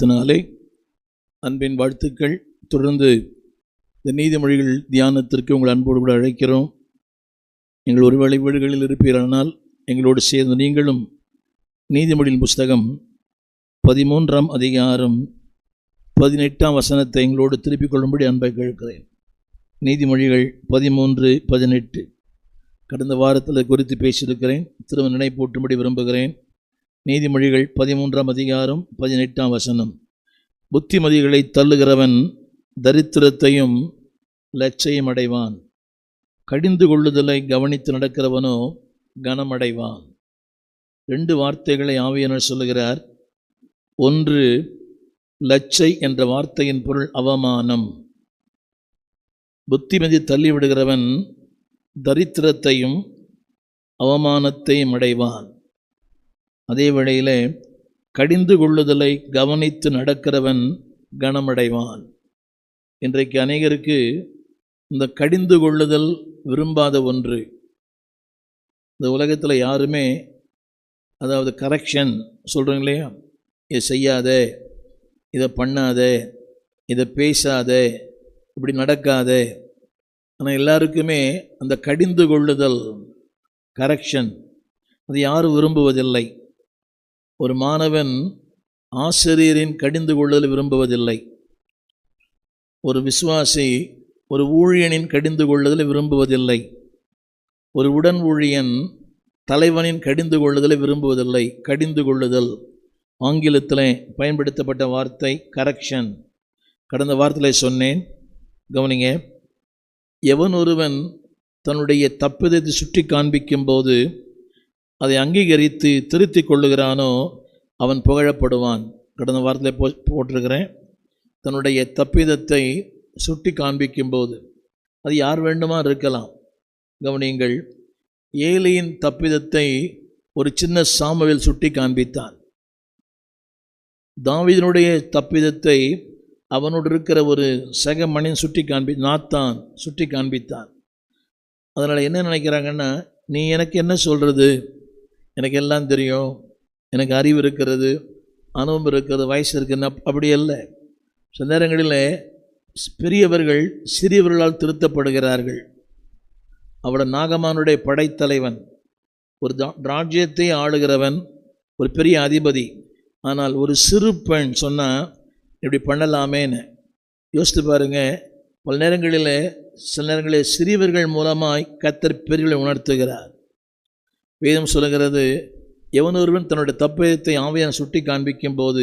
நாமத்தினாலே அன்பின் வாழ்த்துக்கள். தொடர்ந்து இந்த நீதிமொழிகள் தியானத்திற்கு உங்கள் அன்போடு கூட அழைக்கிறோம். நீங்கள் ஒருவேளை வீடுகளில் இருப்பீரானால் எங்களோடு சேர்ந்து நீங்களும் நீதிமொழியின் புஸ்தகம் பதிமூன்றாம் அதிகாரம் பதினெட்டாம் வசனத்தை எங்களோடு திருப்பிக் கொள்ளும்படி அன்பை கேட்கிறேன். நீதிமொழிகள் பதிமூன்று பதினெட்டு. கடந்த வாரத்தில் குறித்து பேசியிருக்கிறேன். திரும்ப நினைப்பூட்டும்படி விரும்புகிறேன். நீதிமொழிகள் பதிமூன்றாம் அதிகாரம் பதினெட்டாம் வசனம். புத்திமதிகளை தள்ளுகிறவன் தரித்திரத்தையும் லட்சையும் அடைவான் கடிந்து கொள்ளுதலை கவனித்து நடக்கிறவனோ கனமடைவான். ரெண்டு வார்த்தைகளை ஆவியனர் சொல்லுகிறார். ஒன்று லட்சை என்ற வார்த்தையின் பொருள் அவமானம். புத்திமதி தள்ளிவிடுகிறவன் தரித்திரத்தையும் அவமானத்தையும் அடைவான். அதே வேளையிலே கடிந்து கொள்ளுதலை கவனித்து நடக்கிறவன் கனமடைவான். இன்றைக்கு அநேகருக்கு இந்த கடிந்து கொள்ளுதல் விரும்பாத ஒன்று. இந்த உலகத்தில் யாருமே அதாவது கரெக்ஷன் சொல்கிறோங்க இல்லையா? இதை செய்யாதே இதை பண்ணாத இதை பேசாத இப்படி நடக்காதே. ஆனால் எல்லாருக்குமே அந்த கடிந்து கொள்ளுதல் கரெக்ஷன் அது யாரும் விரும்புவதில்லை. ஒரு மாணவன் ஆசிரியரின் கடிந்து கொள்ளுதல் விரும்புவதில்லை. ஒரு விசுவாசி ஒரு ஊழியனின் கடிந்து கொள்ளுதலை விரும்புவதில்லை. ஒரு உடன் ஊழியன் தலைவனின் கடிந்து கொள்ளுதலை விரும்புவதில்லை. கடிந்து கொள்ளுதல். ஆங்கிலத்தில் பயன்படுத்தப்பட்ட வார்த்தை கரெக்ஷன் கடந்த வார்த்தையில் சொன்னேன். கவனிங்க. எவன் ஒருவன் தன்னுடைய தப்பிதத்தை சுட்டி காண்பிக்கும்போது அதை அங்கீகரித்து திருத்திக் கொள்ளுகிறானோ அவன் புகழப்படுவான். கடந்த வாரத்தில் போ போட்டிருக்கிறேன். தன்னுடைய தப்பிதத்தை சுட்டி காண்பிக்கும்போது அது யார் வேண்டுமா இருக்கலாம். கவனியுங்கள் ஏலியின் தப்பிதத்தை ஒரு சின்ன சாமுவேல் சுட்டி காண்பித்தான். தாவிதனுடைய தப்பிதத்தை அவனோடு இருக்கிற ஒரு சக மனிதன் சுட்டி காண்பி நாத்தான் சுட்டி காண்பித்தான். அதனால் என்ன நினைக்கிறாங்கன்னா நீ எனக்கு என்ன சொல்கிறது எனக்கு எல்லாம் தெரியும். எனக்கு அறிவு இருக்கிறது அனுபவம் இருக்கிறது வயசு இருக்குது அப்படி இல்லை சில நேரங்களில் பெரியவர்கள் சிறியவர்களால் திருத்தப்படுகிறார்கள். அவட நாகமானுடைய படைத்தலைவன் ஒரு ராஜ்யத்தை ஆளுகிறவன் ஒரு பெரிய அதிபதி. ஆனால் ஒரு சிறு பெண் சொன்னால் இப்படி பண்ணலாமேன்னு. யோசித்து பாருங்க பல நேரங்களில் சில நேரங்களில் சிறியவர்கள் மூலமாய் கத்தர் பெரியவர்களை உணர்த்துகிறார். வேதம் சொல்லுகிறது எவனொருவன் தன்னுடைய தப்பேதத்தை ஆவையான சுட்டி காண்பிக்கும் போது